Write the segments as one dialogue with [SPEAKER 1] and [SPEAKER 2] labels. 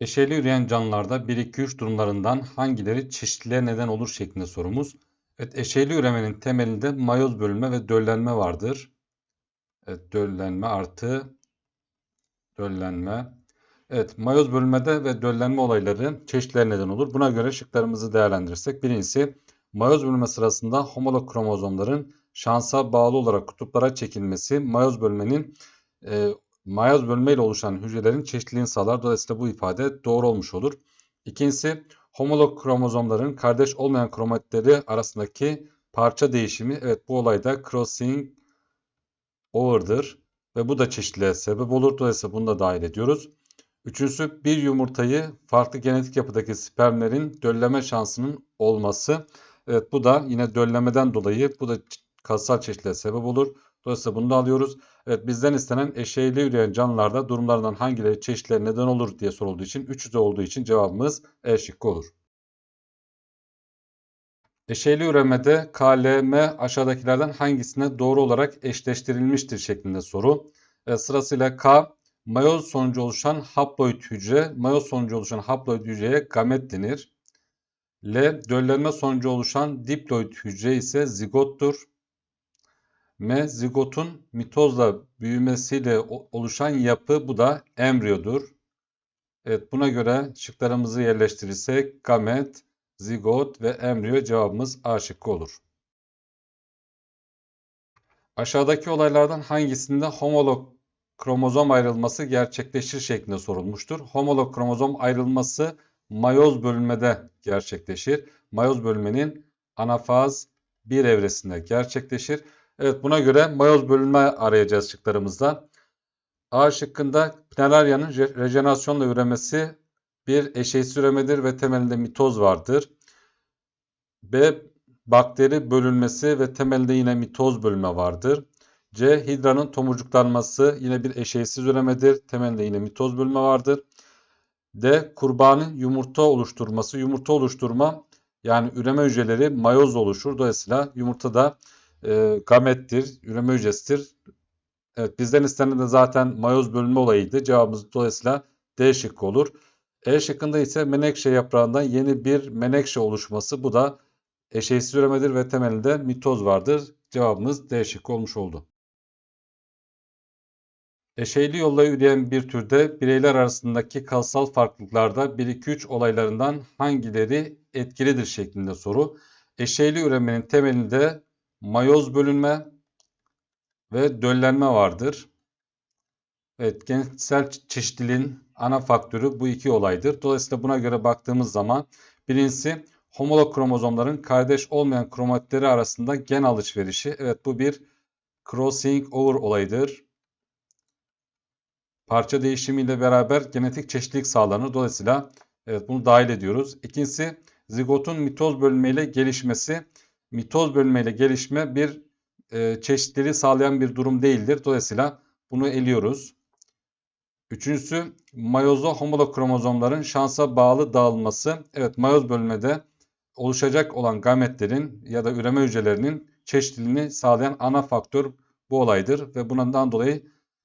[SPEAKER 1] Eşeyli üreyen canlılarda 1-2-3 durumlarından hangileri çeşitliliğe neden olur şeklinde sorumuz. Evet, eşeyli üremenin temelinde mayoz bölünme ve döllenme vardır. Evet, döllenme artı döllenme. Evet, mayoz bölünmede ve döllenme olayları çeşitliliğe neden olur. Buna göre şıklarımızı değerlendirirsek birincisi mayoz bölünme sırasında homolog kromozomların şansa bağlı olarak kutuplara çekilmesi mayoz bölmenin e, mayoz bölme ile oluşan hücrelerin çeşitliliğini sağlar. Dolayısıyla bu ifade doğru olmuş olur. İkincisi homolog kromozomların kardeş olmayan kromatitleri arasındaki parça değişimi. Evet bu olayda crossing over'dır ve bu da çeşitliliğe sebep olur. Dolayısıyla bunu da dahil ediyoruz. Üçüncüsü bir yumurtayı farklı genetik yapıdaki spermlerin dölleme şansının olması. Evet bu da yine döllemeden dolayı bu da kassal çeşitliliğe sebep olur. Dolayısıyla bunu da alıyoruz. Evet bizden istenen eşeğli üreyen canlılarda durumlardan hangileri çeşitleri neden olur diye sorulduğu için 300 olduğu için cevabımız E şıkkı olur. Eşeğli üremede KLM aşağıdakilerden hangisine doğru olarak eşleştirilmiştir şeklinde soru. E, sırasıyla K mayoz sonucu oluşan haploid hücre, mayoz sonucu oluşan haploid hücreye gamet denir. L döllenme sonucu oluşan diploid hücre ise zigottur. M zigotun mitozla büyümesiyle oluşan yapı bu da embriyodur. Evet buna göre şıklarımızı yerleştirirsek gamet, zigot ve embriyo cevabımız A şıkkı olur. Aşağıdaki olaylardan hangisinde homolog kromozom ayrılması gerçekleşir şeklinde sorulmuştur. Homolog kromozom ayrılması mayoz bölünmede gerçekleşir. Mayoz bölünmenin anafaz 1 evresinde gerçekleşir. Evet buna göre mayoz bölünme arayacağız şıklarımızda. A şıkkında Planarya'nın rejenerasyonla üremesi bir eşeğsiz üremedir ve temelinde mitoz vardır. B. Bakteri bölünmesi ve temelinde yine mitoz bölünme vardır. C. Hidranın tomurcuklanması yine bir eşeğsiz üremedir. Temelinde yine mitoz bölünme vardır. D. Kurbanın yumurta oluşturması. Yumurta oluşturma yani üreme hücreleri mayoz oluşur. Dolayısıyla yumurtada e, gamettir, üreme hücresidir. Evet bizden istenen de zaten mayoz bölünme olayıydı. Cevabımız dolayısıyla D şıkkı olur. E şıkkında ise menekşe yaprağından yeni bir menekşe oluşması. Bu da eşeğsiz üremedir ve temelinde mitoz vardır. Cevabımız D şıkkı olmuş oldu. Eşeyli yolla üreyen bir türde bireyler arasındaki kalsal farklılıklarda 1-2-3 olaylarından hangileri etkilidir şeklinde soru. Eşeyli üremenin temelinde mayoz bölünme ve döllenme vardır. Evet, genetsel çeşitliliğin ana faktörü bu iki olaydır. Dolayısıyla buna göre baktığımız zaman birincisi homolog kromozomların kardeş olmayan kromatitleri arasında gen alışverişi. Evet bu bir crossing over olayıdır. Parça değişimiyle beraber genetik çeşitlilik sağlanır. Dolayısıyla evet bunu dahil ediyoruz. İkincisi zigotun mitoz bölünmeyle gelişmesi mitoz bölünmeyle gelişme bir e, çeşitliliği sağlayan bir durum değildir. Dolayısıyla bunu eliyoruz. Üçüncüsü mayozlu homolog kromozomların şansa bağlı dağılması. Evet mayoz bölünmede oluşacak olan gametlerin ya da üreme hücrelerinin çeşitliliğini sağlayan ana faktör bu olaydır ve bundan dolayı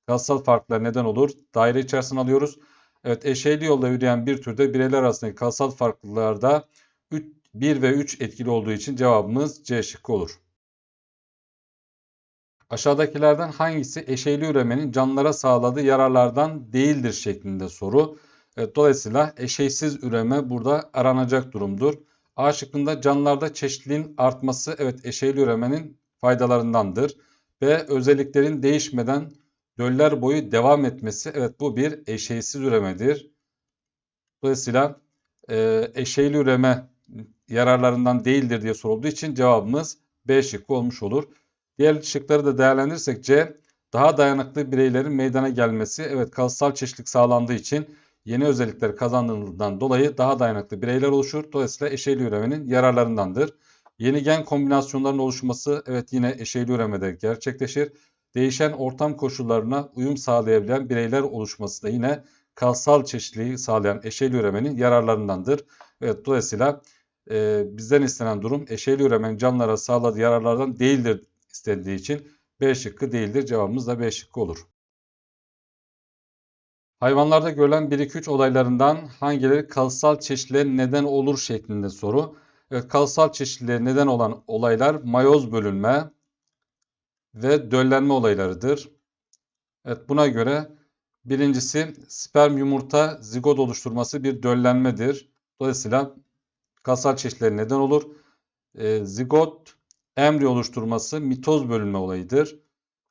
[SPEAKER 1] gazsal farklar neden olur. Daire içerisine alıyoruz. Evet eşeyli yolla yürüyen bir türde bireyler arasındaki kalsal farklılıklarda 1 ve 3 etkili olduğu için cevabımız C şıkkı olur. Aşağıdakilerden hangisi eşeyli üremenin canlılara sağladığı yararlardan değildir şeklinde soru. Evet, dolayısıyla eşeysiz üreme burada aranacak durumdur. A şıkkında canlılarda çeşitliliğin artması evet eşeyli üremenin faydalarındandır. B özelliklerin değişmeden döller boyu devam etmesi evet bu bir eşeysiz üremedir. Dolayısıyla e, eşeyli üreme yararlarından değildir diye sorulduğu için cevabımız B şıkkı olmuş olur. Diğer şıkları da değerlendirirsek C daha dayanıklı bireylerin meydana gelmesi. Evet kalsal çeşitlilik sağlandığı için yeni özellikler kazandığından dolayı daha dayanıklı bireyler oluşur. Dolayısıyla eşeyli üremenin yararlarındandır. Yeni gen kombinasyonlarının oluşması evet yine eşeyli üremede gerçekleşir. Değişen ortam koşullarına uyum sağlayabilen bireyler oluşması da yine kalsal çeşitliliği sağlayan eşeyli üremenin yararlarındandır. Evet dolayısıyla e, bizden istenen durum eşeğli üremenin canlılara sağladığı yararlardan değildir istendiği için B şıkkı değildir. Cevabımız da B şıkkı olur. Hayvanlarda görülen 1-2-3 olaylarından hangileri kalıtsal çeşitliliğe neden olur şeklinde soru. Evet, kalıtsal çeşitliliğe neden olan olaylar mayoz bölünme ve döllenme olaylarıdır. Evet, buna göre birincisi sperm yumurta zigot oluşturması bir döllenmedir. Dolayısıyla kalıtsal çeşitliliğe neden olur. E, zigot embriyo oluşturması mitoz bölünme olayıdır.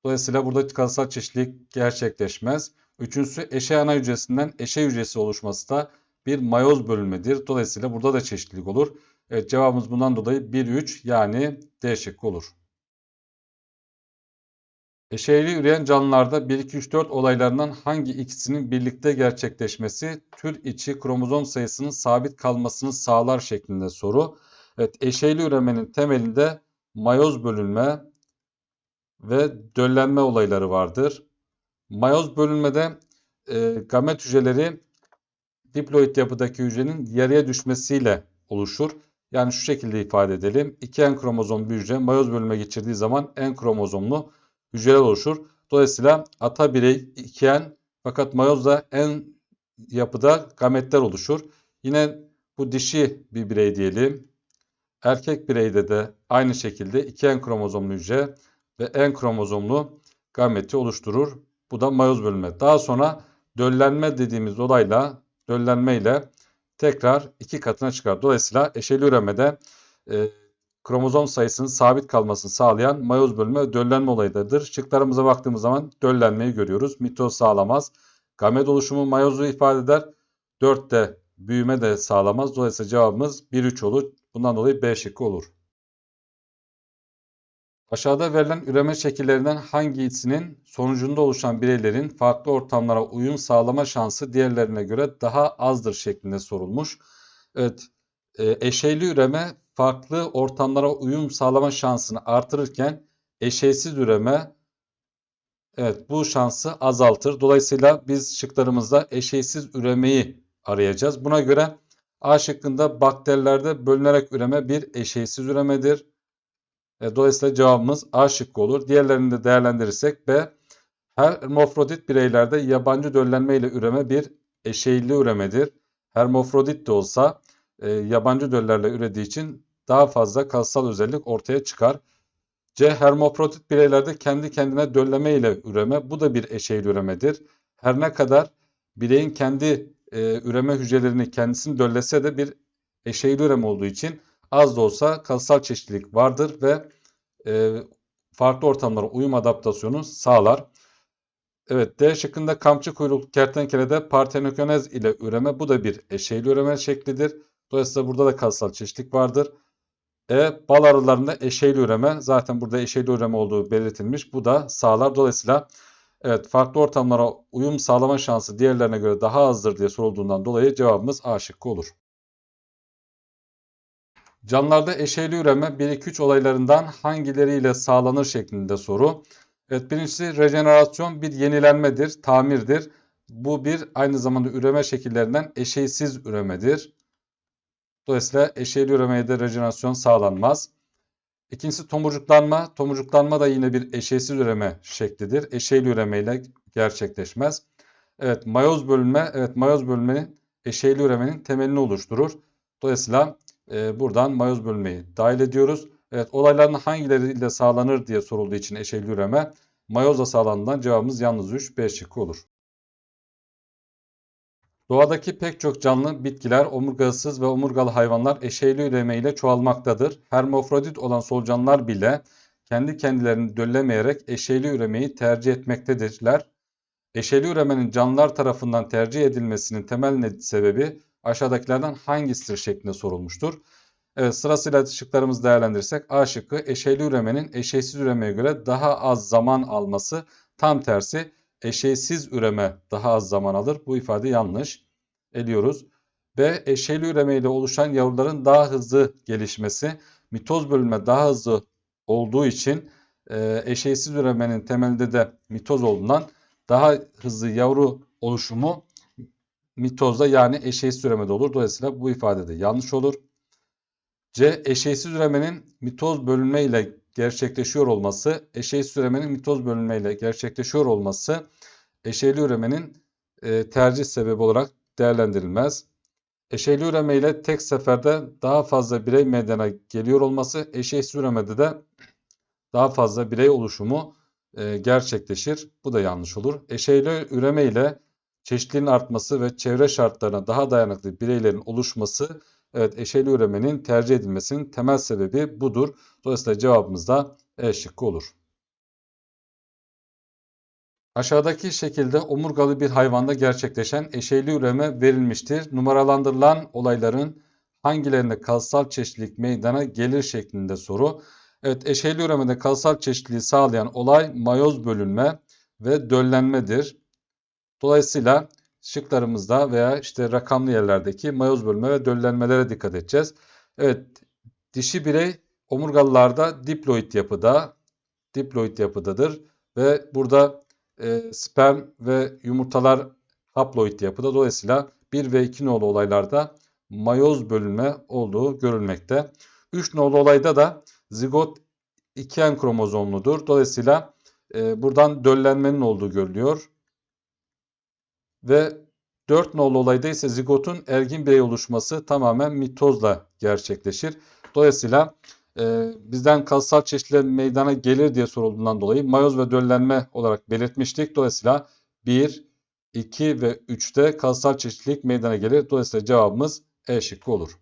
[SPEAKER 1] Dolayısıyla burada kalıtsal çeşitlilik gerçekleşmez. Üçüncüsü eşey ana hücresinden eşey hücresi oluşması da bir mayoz bölünmedir. Dolayısıyla burada da çeşitlilik olur. Evet cevabımız bundan dolayı 1-3 yani D şıkkı olur. Eşeyli üreyen canlılarda 1-2-3-4 olaylarından hangi ikisinin birlikte gerçekleşmesi tür içi kromozom sayısının sabit kalmasını sağlar şeklinde soru. Evet eşeyli üremenin temelinde mayoz bölünme ve döllenme olayları vardır. Mayoz bölünmede e, gamet hücreleri diploid yapıdaki hücrenin yarıya düşmesiyle oluşur. Yani şu şekilde ifade edelim. 2 en kromozom bir hücre mayoz bölünme geçirdiği zaman en kromozomlu hücreler oluşur. Dolayısıyla ata birey 2 en fakat mayozda en yapıda gametler oluşur. Yine bu dişi bir birey diyelim. Erkek bireyde de aynı şekilde 2 en kromozomlu hücre ve en kromozomlu gameti oluşturur. Bu da mayoz bölünme. Daha sonra döllenme dediğimiz olayla döllenme ile tekrar iki katına çıkar. Dolayısıyla eşeli üremede e, kromozom sayısının sabit kalmasını sağlayan mayoz bölünme ve döllenme olayıdır. Şıklarımıza baktığımız zaman döllenmeyi görüyoruz. Mitoz sağlamaz. Gamet oluşumu mayozu ifade eder. 4'te büyüme de sağlamaz. Dolayısıyla cevabımız 1-3 olur. Bundan dolayı B şıkkı olur. Aşağıda verilen üreme şekillerinden hangisinin sonucunda oluşan bireylerin farklı ortamlara uyum sağlama şansı diğerlerine göre daha azdır şeklinde sorulmuş. Evet, e, eşeyli üreme farklı ortamlara uyum sağlama şansını artırırken eşeysiz üreme evet bu şansı azaltır. Dolayısıyla biz şıklarımızda eşeysiz üremeyi arayacağız. Buna göre A şıkkında bakterilerde bölünerek üreme bir eşeysiz üremedir. E, dolayısıyla cevabımız A şıkkı olur. Diğerlerini de değerlendirirsek B. Hermofrodit bireylerde yabancı döllenme ile üreme bir eşeyli üremedir. Hermofrodit de olsa e, yabancı döllerle ürediği için daha fazla kalıtsal özellik ortaya çıkar. C. Hermofrodit bireylerde kendi kendine dölleme ile üreme. Bu da bir eşeyli üremedir. Her ne kadar bireyin kendi e, üreme hücrelerini kendisini döllese de bir eşeyli üreme olduğu için az da olsa kalıtsal çeşitlilik vardır ve e, farklı ortamlara uyum adaptasyonu sağlar. Evet D şıkkında kamçı kuyruklu kertenkelede partenogenez ile üreme bu da bir eşeyli üreme şeklidir. Dolayısıyla burada da kalıtsal çeşitlilik vardır. E bal arılarında eşeyli üreme zaten burada eşeyli üreme olduğu belirtilmiş. Bu da sağlar. Dolayısıyla evet farklı ortamlara uyum sağlama şansı diğerlerine göre daha azdır diye sorulduğundan dolayı cevabımız A şıkkı olur. Canlılarda eşeyli üreme 1-2-3 olaylarından hangileriyle sağlanır şeklinde soru. Evet birincisi rejenerasyon bir yenilenmedir, tamirdir. Bu bir aynı zamanda üreme şekillerinden eşeysiz üremedir. Dolayısıyla eşeyli üremeye de rejenerasyon sağlanmaz. İkincisi tomurcuklanma. Tomurcuklanma da yine bir eşeysiz üreme şeklidir. Eşeyli üremeyle gerçekleşmez. Evet mayoz bölünme, evet mayoz bölünmenin eşeyli üremenin temelini oluşturur. Dolayısıyla e, buradan mayoz bölünmeyi dahil ediyoruz. Evet olayların hangileriyle sağlanır diye sorulduğu için eşeyli üreme mayozla sağlandığından cevabımız yalnız 3 B şıkkı olur. Doğadaki pek çok canlı, bitkiler, omurgasız ve omurgalı hayvanlar eşeyli üreme ile çoğalmaktadır. Hermofrodit olan solucanlar bile kendi kendilerini döllemeyerek eşeyli üremeyi tercih etmektedirler. Eşeyli üremenin canlılar tarafından tercih edilmesinin temel sebebi aşağıdakilerden hangisidir şeklinde sorulmuştur. Evet, sırasıyla şıklarımızı değerlendirirsek A şıkkı eşeyli üremenin eşeysiz üremeye göre daha az zaman alması tam tersi eşeysiz üreme daha az zaman alır. Bu ifade yanlış. Eliyoruz. B eşeyli üreme ile oluşan yavruların daha hızlı gelişmesi mitoz bölünme daha hızlı olduğu için e, eşeysiz üremenin temelinde de mitoz olduğundan daha hızlı yavru oluşumu mitozda yani eşeğsiz üremede olur. Dolayısıyla bu ifade de yanlış olur. C. Eşeğsiz üremenin mitoz bölünme ile gerçekleşiyor olması, eşeğsiz üremenin mitoz bölünme ile gerçekleşiyor olması, eşeyli üremenin e, tercih sebebi olarak değerlendirilmez. Eşeyli üreme ile tek seferde daha fazla birey meydana geliyor olması, eşeğsiz üremede de daha fazla birey oluşumu e, gerçekleşir. Bu da yanlış olur. Eşeyli üreme ile çeşitliliğin artması ve çevre şartlarına daha dayanıklı bireylerin oluşması, evet eşeyli üremenin tercih edilmesinin temel sebebi budur. Dolayısıyla cevabımız da E şıkkı olur. Aşağıdaki şekilde omurgalı bir hayvanda gerçekleşen eşeyli üreme verilmiştir. Numaralandırılan olayların hangilerinde kalsal çeşitlilik meydana gelir şeklinde soru. Evet eşeyli üremede kalsal çeşitliliği sağlayan olay mayoz bölünme ve döllenmedir. Dolayısıyla şıklarımızda veya işte rakamlı yerlerdeki mayoz bölünme ve döllenmelere dikkat edeceğiz. Evet dişi birey omurgalılarda diploid yapıda, diploid yapıdadır ve burada e, sperm ve yumurtalar haploid yapıda. Dolayısıyla 1 ve 2 nolu olaylarda mayoz bölünme olduğu görülmekte. 3 nolu olayda da zigot 2N kromozomludur. Dolayısıyla e, buradan döllenmenin olduğu görülüyor. Ve 4 nolu olayda ise zigotun ergin birey oluşması tamamen mitozla gerçekleşir. Dolayısıyla e, bizden kalsal çeşitlilik meydana gelir diye sorulduğundan dolayı mayoz ve döllenme olarak belirtmiştik. Dolayısıyla 1, 2 ve 3'te kalsal çeşitlilik meydana gelir. Dolayısıyla cevabımız E şıkkı olur.